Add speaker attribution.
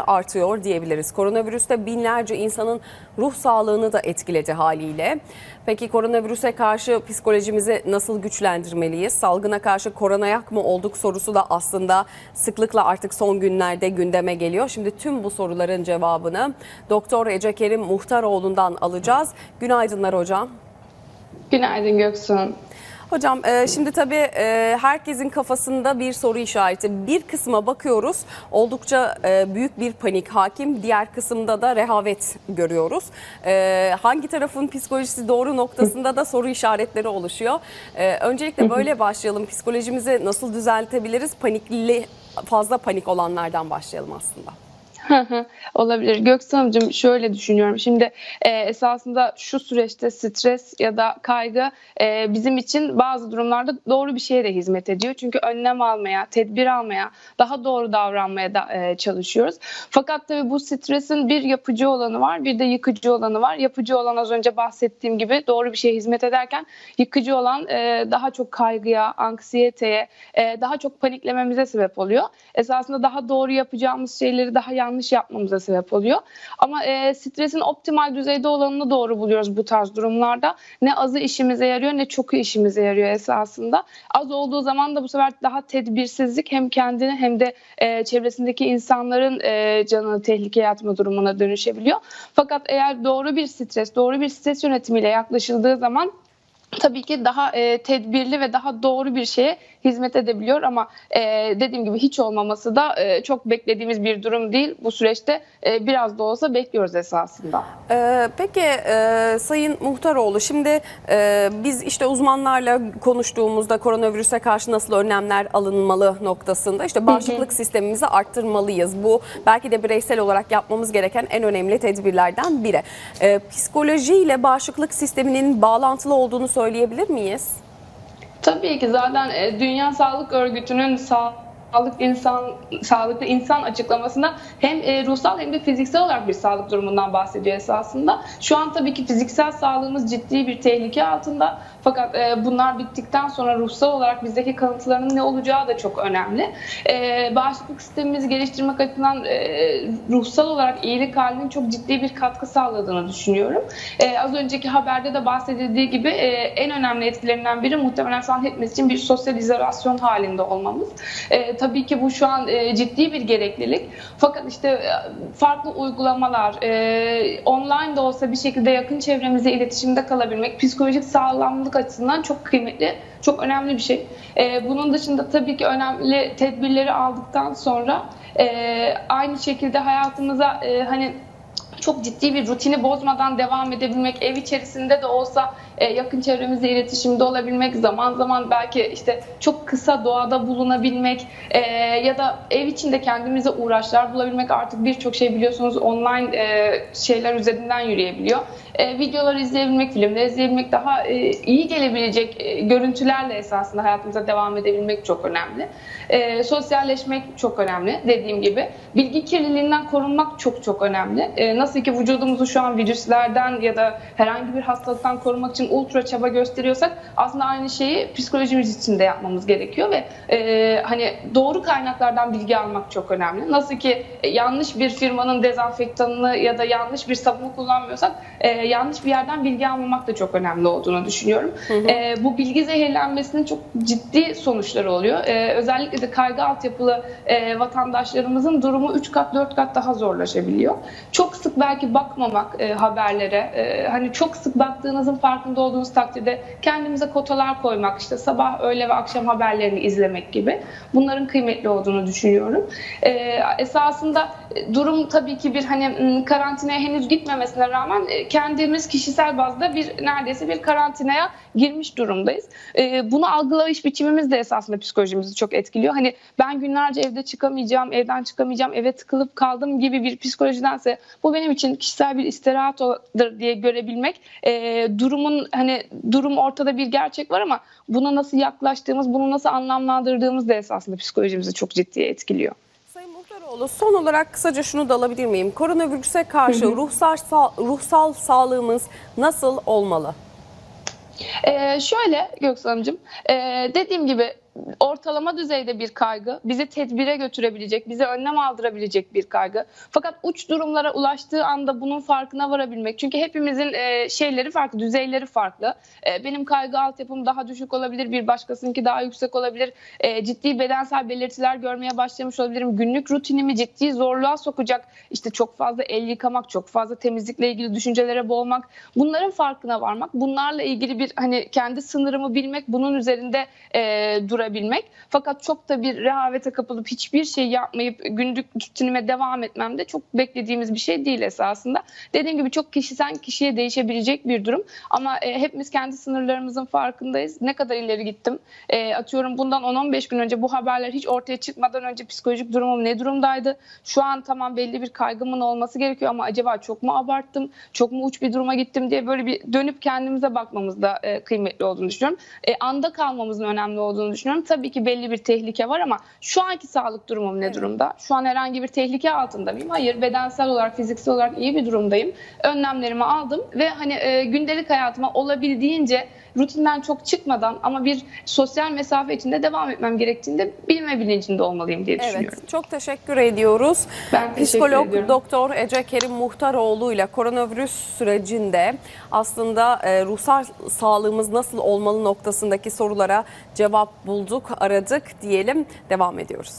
Speaker 1: artıyor diyebiliriz. Koronavirüs de binlerce insanın ruh sağlığını da etkiledi haliyle. Peki koronavirüse karşı psikolojimizi nasıl güçlendirmeliyiz? Salgına karşı koronayak mı olduk sorusu da aslında sıklıkla artık son günlerde gündeme geliyor. Şimdi tüm bu soruların cevabını Doktor Ece Kerim Muhtaroğlu'ndan alacağız. Günaydınlar hocam.
Speaker 2: Günaydın Göksun.
Speaker 1: Hocam e, şimdi tabii e, herkesin kafasında bir soru işareti. Bir kısma bakıyoruz oldukça e, büyük bir panik hakim. Diğer kısımda da rehavet görüyoruz. Hangi tarafın psikolojisi doğru noktasında da soru işaretleri oluşuyor. Öncelikle böyle başlayalım. Psikolojimizi nasıl düzeltebiliriz? Panikli fazla panik olanlardan başlayalım aslında.
Speaker 2: Olabilir. Göksan'cığım şöyle düşünüyorum. Şimdi e, esasında şu süreçte stres ya da kaygı e, bizim için bazı durumlarda doğru bir şeye de hizmet ediyor. Çünkü önlem almaya, tedbir almaya, daha doğru davranmaya da e, çalışıyoruz. Fakat tabii bu stresin bir yapıcı olanı var, bir de yıkıcı olanı var. Yapıcı olan az önce bahsettiğim gibi doğru bir şeye hizmet ederken yıkıcı olan e, daha çok kaygıya, anksiyeteye, e, daha çok paniklememize sebep oluyor. Esasında daha doğru yapacağımız şeyleri daha yanlış yapmamıza sebep oluyor. Ama e, stresin optimal düzeyde olanını doğru buluyoruz bu tarz durumlarda. Ne azı işimize yarıyor ne çoku işimize yarıyor esasında. Az olduğu zaman da bu sefer daha tedbirsizlik hem kendini hem de e, çevresindeki insanların e, canını tehlikeye atma durumuna dönüşebiliyor. Fakat eğer doğru bir stres, doğru bir stres yönetimiyle yaklaşıldığı zaman tabii ki daha e, tedbirli ve daha doğru bir şeye hizmet edebiliyor ama e, dediğim gibi hiç olmaması da e, çok beklediğimiz bir durum değil. Bu süreçte e, biraz da olsa bekliyoruz esasında.
Speaker 1: Ee, peki e, Sayın Muhtaroğlu şimdi e, biz işte uzmanlarla konuştuğumuzda koronavirüse karşı nasıl önlemler alınmalı noktasında işte bağışıklık sistemimizi arttırmalıyız. Bu belki de bireysel olarak yapmamız gereken en önemli tedbirlerden biri. E, psikolojiyle bağışıklık sisteminin bağlantılı olduğunu söyleyebilir miyiz?
Speaker 2: Tabii ki zaten e, Dünya Sağlık Örgütü'nün sağlık insan sağlıklı insan açıklamasında hem e, ruhsal hem de fiziksel olarak bir sağlık durumundan bahsediyor esasında. Şu an tabii ki fiziksel sağlığımız ciddi bir tehlike altında. Fakat e, bunlar bittikten sonra ruhsal olarak bizdeki kalıntılarının ne olacağı da çok önemli. E, bağışıklık sistemimizi geliştirmek açısından ruhsal olarak iyilik halinin çok ciddi bir katkı sağladığını düşünüyorum. Az önceki haberde de bahsedildiği gibi en önemli etkilerinden biri muhtemelen şu an hepimiz için bir sosyal izolasyon halinde olmamız. Tabii ki bu şu an e, ciddi bir gereklilik. Fakat işte e, farklı uygulamalar, e, online de olsa bir şekilde yakın çevremizle iletişimde kalabilmek psikolojik sağlamlık açısından çok kıymetli, çok önemli bir şey. E, bunun dışında tabii ki önemli tedbirleri aldıktan sonra e, aynı şekilde hayatımıza e, hani çok ciddi bir rutini bozmadan devam edebilmek, ev içerisinde de olsa e, yakın çevremizle iletişimde olabilmek, zaman zaman belki işte çok kısa doğada bulunabilmek e, ya da ev içinde kendimize uğraşlar bulabilmek artık birçok şey biliyorsunuz online e, şeyler üzerinden yürüyebiliyor. Videolar izleyebilmek, filmler izleyebilmek daha iyi gelebilecek görüntülerle esasında hayatımıza devam edebilmek çok önemli. Sosyalleşmek çok önemli dediğim gibi. Bilgi kirliliğinden korunmak çok çok önemli. E, nasıl ki vücudumuzu şu an virüslerden ya da herhangi bir hastalıktan korumak için ultra çaba gösteriyorsak aslında aynı şeyi psikolojimiz için de yapmamız gerekiyor ve e, hani doğru kaynaklardan bilgi almak çok önemli. Nasıl ki e, yanlış bir firmanın dezenfektanını ya da yanlış bir sabunu kullanmıyorsak e, yanlış bir yerden bilgi almamak da çok önemli olduğunu düşünüyorum. E, bu bilgi zehirlenmesinin çok ciddi sonuçları oluyor. E, özellikle de kaygı altyapılı e, vatandaşlarımızın durumu 3 kat 4 kat daha zorlaşabiliyor. Çok sık belki bakmamak e, haberlere, e, hani çok sık baktığınızın farkında olduğunuz takdirde kendimize kotalar koymak, işte sabah, öğle ve akşam haberlerini izlemek gibi bunların kıymetli olduğunu düşünüyorum. E, esasında e, durum tabii ki bir hani karantinaya henüz gitmemesine rağmen e, kendimiz kişisel bazda bir neredeyse bir karantinaya girmiş durumdayız. E, bunu algılayış biçimimiz de esasında psikolojimizi çok etkiliyor. Hani ben günlerce evde çıkamayacağım, evden çıkamayacağım, eve tıkılıp kaldım gibi bir psikolojidense bu benim için kişisel bir istirahatdır diye görebilmek e, durumun hani durum ortada bir gerçek var ama buna nasıl yaklaştığımız, bunu nasıl anlamlandırdığımız da esasında psikolojimizi çok ciddi etkiliyor.
Speaker 1: Sayın Muhtaroğlu son olarak kısaca şunu da alabilir miyim? Koronavirüse karşı ruhsal, ruhsal sağlığımız nasıl olmalı?
Speaker 2: Ee, şöyle Göksu Hanımcığım, ee, dediğim gibi ortalama düzeyde bir kaygı, bizi tedbire götürebilecek, bize önlem aldırabilecek bir kaygı. Fakat uç durumlara ulaştığı anda bunun farkına varabilmek. Çünkü hepimizin e, şeyleri farklı, düzeyleri farklı. E, benim kaygı altyapım daha düşük olabilir, bir başkasınınki daha yüksek olabilir. E, ciddi bedensel belirtiler görmeye başlamış olabilirim. Günlük rutinimi ciddi zorluğa sokacak. İşte çok fazla el yıkamak, çok fazla temizlikle ilgili düşüncelere boğulmak. Bunların farkına varmak, bunlarla ilgili bir hani kendi sınırımı bilmek, bunun üzerinde e, durabilmek. Fakat çok da bir rehavete kapılıp hiçbir şey yapmayıp günlük rutinime devam etmem de çok beklediğimiz bir şey değil esasında. Dediğim gibi çok kişiden kişiye değişebilecek bir durum. Ama e, hepimiz kendi sınırlarımızın farkındayız. Ne kadar ileri gittim? E, atıyorum bundan 10-15 gün önce bu haberler hiç ortaya çıkmadan önce psikolojik durumum ne durumdaydı? Şu an tamam belli bir kaygımın olması gerekiyor ama acaba çok mu abarttım? Çok mu uç bir duruma gittim diye böyle bir dönüp kendimize bakmamız da e, kıymetli olduğunu düşünüyorum. E, anda kalmamızın önemli olduğunu düşünüyorum. Tabii ki belli bir tehlike var ama şu anki sağlık durumum ne
Speaker 1: Evet.
Speaker 2: durumda? Şu an herhangi bir tehlike altında mıyım? Hayır. Bedensel olarak, fiziksel olarak iyi bir durumdayım. Önlemlerimi aldım ve hani e, gündelik hayatıma olabildiğince rutinden çok çıkmadan ama bir sosyal mesafe içinde devam etmem gerektiğini de bilme bilincinde olmalıyım diye düşünüyorum.
Speaker 1: Evet, çok teşekkür ediyoruz.
Speaker 2: Ben
Speaker 1: Psikolog
Speaker 2: ediyorum.
Speaker 1: Doktor Ece Kerim Muhtaroğlu ile koronavirüs sürecinde aslında e, ruhsal sağlığımız nasıl olmalı noktasındaki sorulara cevap bulduk, aradık diyelim. Devam ediyoruz.